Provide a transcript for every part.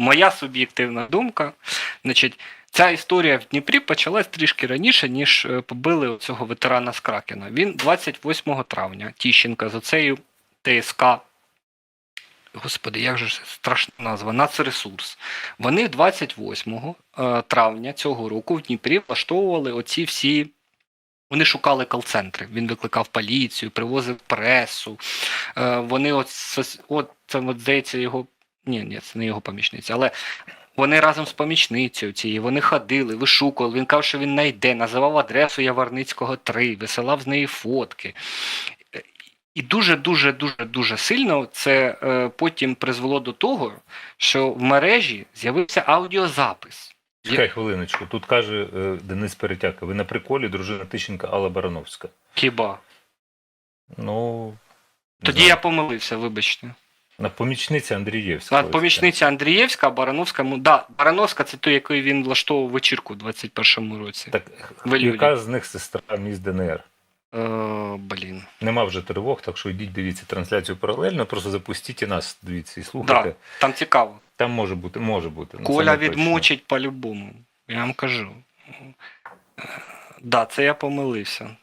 моя суб'єктивна думка. Значить, ця історія в Дніпрі почалась трішки раніше, ніж е, побили цього ветерана з Кракена. Він 28 травня Тіщенка з оцею ТСК. Господи, як же страшна назва, Нацресурс. Вони 28 е, травня цього року в Дніпрі влаштовували оці всі. Вони шукали кол-центри. Він викликав поліцію, привозив пресу. Е, Вони от, от це от, здається його. Ні, ні, це не його помічниця, але вони разом з помічницею цією, вони ходили, вишукували. Він казав, що він знайде, називав адресу Яворницького 3, висилав з неї фотки. І дуже, дуже, дуже, дуже сильно це е, потім призвело до того, що в мережі з'явився аудіозапис. Чекай хвилиночку. Тут каже е, Денис Перетяка. Ви на приколі, дружина Тищенка Алла Барановська. Хіба? Ну. Тоді я помилився, вибачте. На помічниця Андрієвська. А помічниця Андрієвська, Барановська, да, Барановська це той, який він влаштовував вечірку у 21-му році. Так, В яка з них сестра міс ДНР? Е, блін. Нема вже тривог, так що йдіть, дивіться трансляцію паралельно, просто запустіть і нас, дивіться, і слухайте. Да, там цікаво. Там може бути, може бути. ну, Коля відмучить по-любому. Я вам кажу. Да, це я помилився.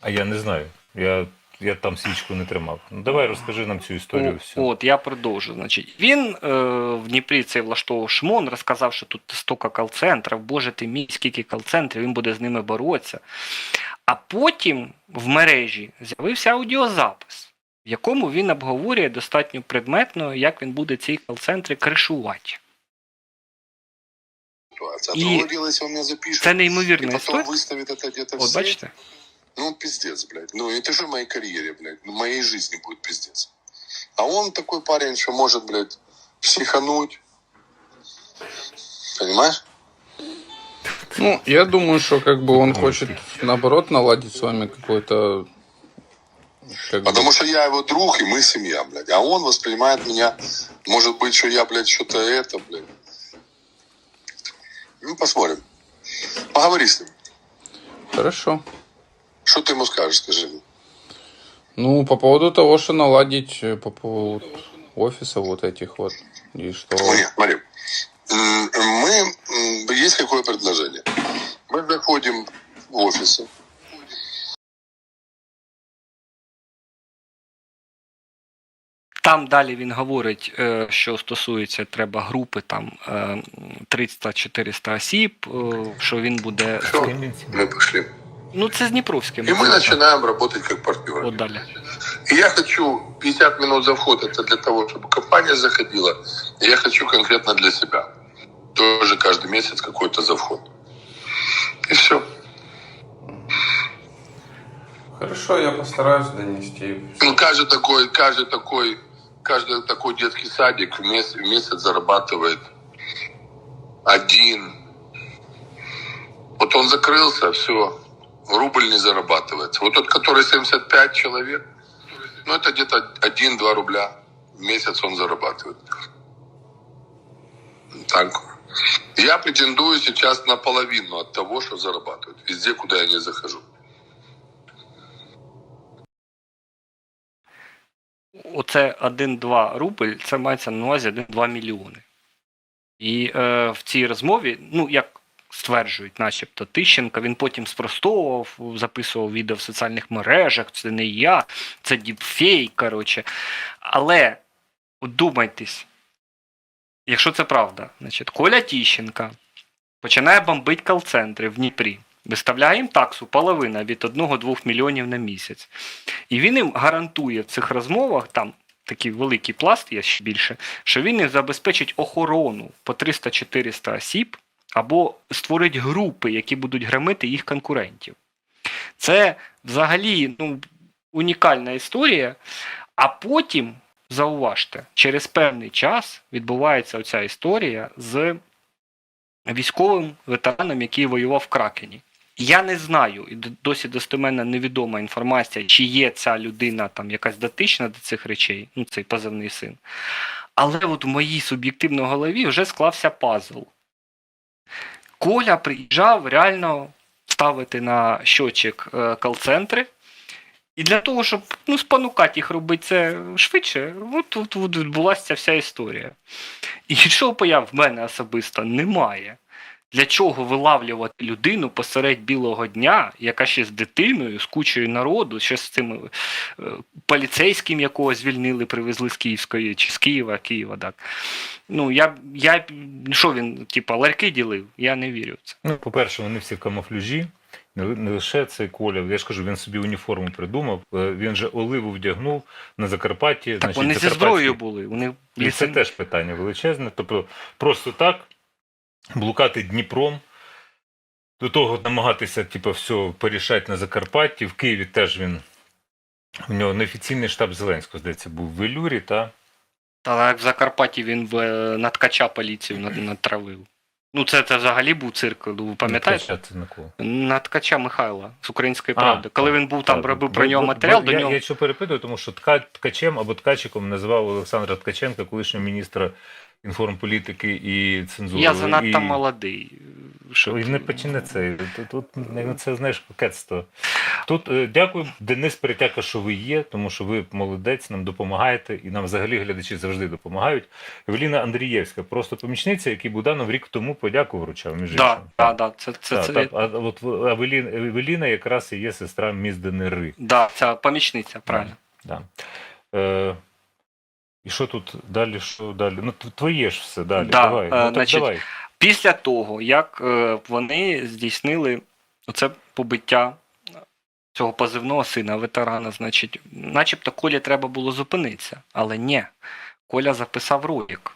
А я не знаю. Я, я там свічку не тримав. Ну давай розкажи нам цю історію. О, всю. От, я продовжу. Значить, він е, в Дніпрі цей влаштовував шмон, розказав, що тут стока кал-центрів, боже ти мій, скільки кал-центрів, він буде з ними боротися. А потім в мережі з'явився аудіозапис, в якому він обговорює достатньо предметно, як він буде ці кал-центри кришувати. меня запишет, Це и неймовірна історія. От бачите? Ну, пиздец, блядь. Ну, это же моей карьере, блядь. В моей жизни будет пиздец. А он такой парень, что может, блядь, психануть. Понимаешь? Ну, я думаю, что как бы он хочет, наоборот, наладить с вами какой-то... Как бы, Потому что я его друг, и мы семья, блядь. А он воспринимает меня, может быть, что я, блядь, что-то это, блядь. Ну, посмотрим. Поговори с ним. Хорошо. Что ты ему скажешь, скажи мне. Ну, по поводу того, что наладить э, по поводу офиса вот этих вот. И что... Ну, Нет, смотри. М, Мы, м, есть какое предложение? Мы заходим в офисы. Там далі він говорить, е, що стосується треба групи там е, 300-400 осіб, е, що він буде. Все, Кам'янці. Ну, це з Дніпровським. И мы начинаем работать как партнеры. От далі. И я хочу 50 минут за вход, это для того, чтобы компания заходила. И я хочу конкретно для себя. Тоже каждый месяц какой-то за вход. И все. Хорошо, я постараюсь донести. Ну, каждый такой, каждый такой, каждый такой детский садик в месяц, в месяц зарабатывает один. Вот он закрылся, все, рубль не зарабатывается. Вот тот, который 75 человек, ну, это где-то 1-2 рубля в месяц он зарабатывает. Так. Я претендую сейчас на половину от того, что зарабатывают. Везде, куда я не захожу. Оце 1-2 рубль, це мається на увазі 1-2 мільйони. І е, в цій розмові, ну як стверджують, начебто, Тищенка, він потім спростовував, записував відео в соціальних мережах, це не я, це діпфейк, коротше. Але от думайтесь, якщо це правда, значить, Коля Тіщенка починає бомбити кал-центри в Дніпрі, виставляє їм таксу половина від 1-2 мільйонів на місяць. І він їм гарантує в цих розмовах, там такий великий пласт є ще більше, що він їм забезпечить охорону по 300-400 осіб або створить групи, які будуть громити їх конкурентів. Це взагалі ну, унікальна історія. А потім, зауважте, через певний час відбувається оця історія з військовим ветераном, який воював в Кракені. Я не знаю, і досі достеменно невідома інформація, чи є ця людина там якась дотична до цих речей, ну цей позивний син. Але от в моїй суб'єктивній голові вже склався пазл. Коля приїжджав реально ставити на щочик е, кал-центри І для того, щоб ну, спонукати їх робити це швидше, от тут відбулася вся історія. І що появ в мене особисто немає. Для чого вилавлювати людину посеред білого дня, яка ще з дитиною, з кучою народу, ще з цим е, поліцейським, якого звільнили, привезли з Київської чи з Києва, Києва, так. Ну, я, я що він, типа, ларьки ділив? Я не вірю в це. Ну, по-перше, вони всі в камуфляжі. Не, лише цей Коля, я ж кажу, він собі уніформу придумав. Е, Він же оливу вдягнув на Закарпатті. Так значить, вони зі зброєю були. Вони І це теж питання величезне. Тобто просто так блукати Дніпром, до того намагатися, типу, все порішати на Закарпатті. В Києві теж він. У нього неофіційний штаб Зеленського, здається, був в Велюрі, та Та як в Закарпатті він в, на ткача поліцію натравив. Ну, це, це взагалі був цирк, ну, ви пам'ятаєте? Ткача це на кого? На ткача Михайла з української А, правди. Коли він був там, робив про нього матеріал, до я, нього. Я що перепитую, тому що ткачем або ткачиком називав Олександра Ткаченка, колишнього міністра інформполітики і цензури. Я занадто і... молодий. Ой, не почини це. Тут, ну, це знаєш кокетство. Тут е, дякую, Денис Перетяка, що ви є, тому що ви молодець, нам допомагаєте, і нам взагалі глядачі завжди допомагають. Евеліна Андрієвська, просто помічниця, який Буданов рік тому подяку вручав. Між Да, да, да, це, це, Так, це, так. А от Евеліна, Евеліна якраз і є сестра міс Денери. Да, ця помічниця, правильно. Да. Е, і що тут далі? Що далі? Ну, твоє ж все далі. Да, давай. е, ну, так значить, давай. Після того, як е, вони здійснили це побиття цього позивного сина, ветерана, значить, начебто Колі треба було зупинитися. Але ні, Коля записав ролик.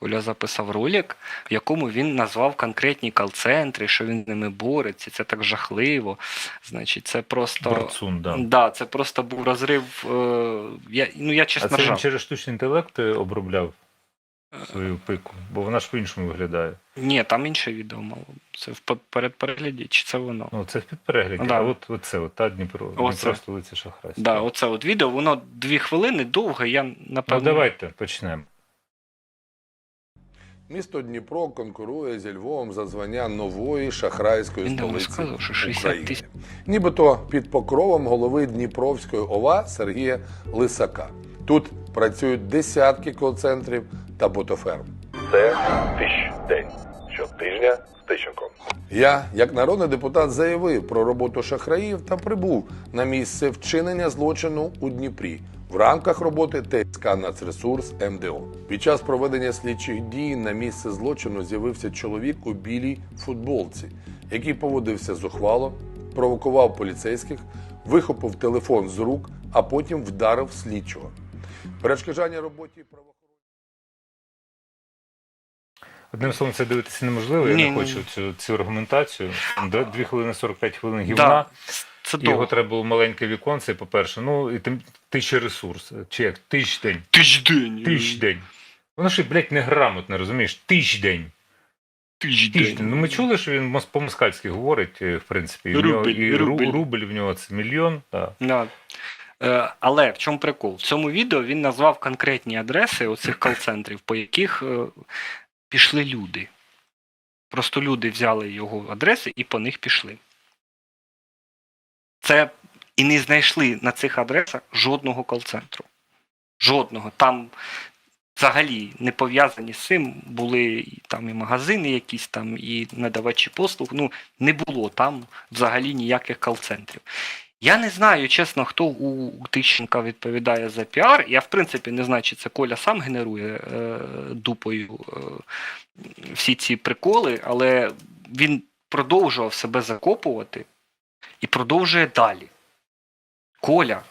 Коля записав ролик, в якому він назвав конкретні кал-центри, що він з ними бореться, це так жахливо. Значить, це просто. Борцун, да. Да, це просто був розрив. Е, я, ну, я А чесно це він ржав. через штучний інтелект е, обробляв свою пику, бо вона ж по-іншому виглядає. Ні, там інше відео мало. Це в пе- перед чи це воно? Ну, це в підперегляді, Да. а от, от це, от та Дніпро, Оце. Дніпро столиця Шахрайська. Да, оце от відео, воно дві хвилини довге, я Ну, напевно. давайте почнемо. Місто Дніпро конкурує зі Львовом за звання нової шахрайської столиці що України. Нібито під покровом голови Дніпровської ОВА Сергія Лисака. Тут працюють десятки кол-центрів та ботоферм. Це тисяч день. Щотижня з Тищенком. Я, як народний депутат, заявив про роботу шахраїв та прибув на місце вчинення злочину у Дніпрі в рамках роботи ТСК «Нацресурс» МДО. Під час проведення слідчих дій на місце злочину з'явився чоловік у білій футболці, який поводився зухвало, провокував поліцейських, вихопив телефон з рук, а потім вдарив слідчого. Перешкоджання роботі правоохоронців. Одним словом, це дивитися неможливо, я Ні, не хочу ні. цю, цю аргументацію. 2 хвилини 45 хвилин гівна. Да, це його треба було маленьке віконце, по-перше. Ну, і тим тисяча ресурс. Чи як? Тиждень. Тиждень. Тиждень. Воно ж, блядь, неграмотне, розумієш? Тиждень. Тиждень. Ну, ми чули, що він по-москальськи говорить, е, в принципі. І в нього- Рубль, і рубль. рубль в нього це мільйон. Так. Да. Е, але в чому прикол? В цьому відео він назвав конкретні адреси оцих кол-центрів, по яких е, пішли люди. Просто люди взяли його адреси і по них пішли. Це і не знайшли на цих адресах жодного кол-центру. Жодного. Там взагалі не пов'язані з цим були і там і магазини якісь там, і надавачі послуг. Ну, не було там взагалі ніяких кол-центрів. Я не знаю, чесно, хто у Тищенка відповідає за піар. Я, в принципі, не знаю, чи це Коля сам генерує е, дупою е, всі ці приколи, але він продовжував себе закопувати і продовжує далі. Коля,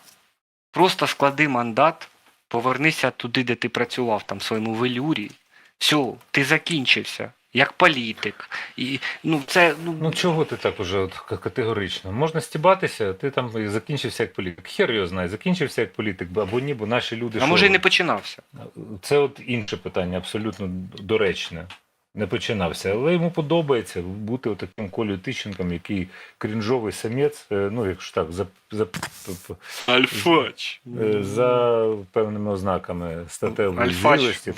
просто склади мандат, повернися туди, де ти працював, там в своєму велюрі. Все, ти закінчився. Як політик. І, ну, це, ну, Ну чого ти так уже от категорично? Можна стібатися, ти там і закінчився як політик. Хер його знає, закінчився як політик, або ні, бо наші люди. а що може і не починався. Це от інше питання, абсолютно доречне. Не починався, але йому подобається бути таким Колею Тищенком, який крінжовий самець, е, ну якщо так, за, за, Альфач. е, за певними ознаками статевої Альфач зрілості.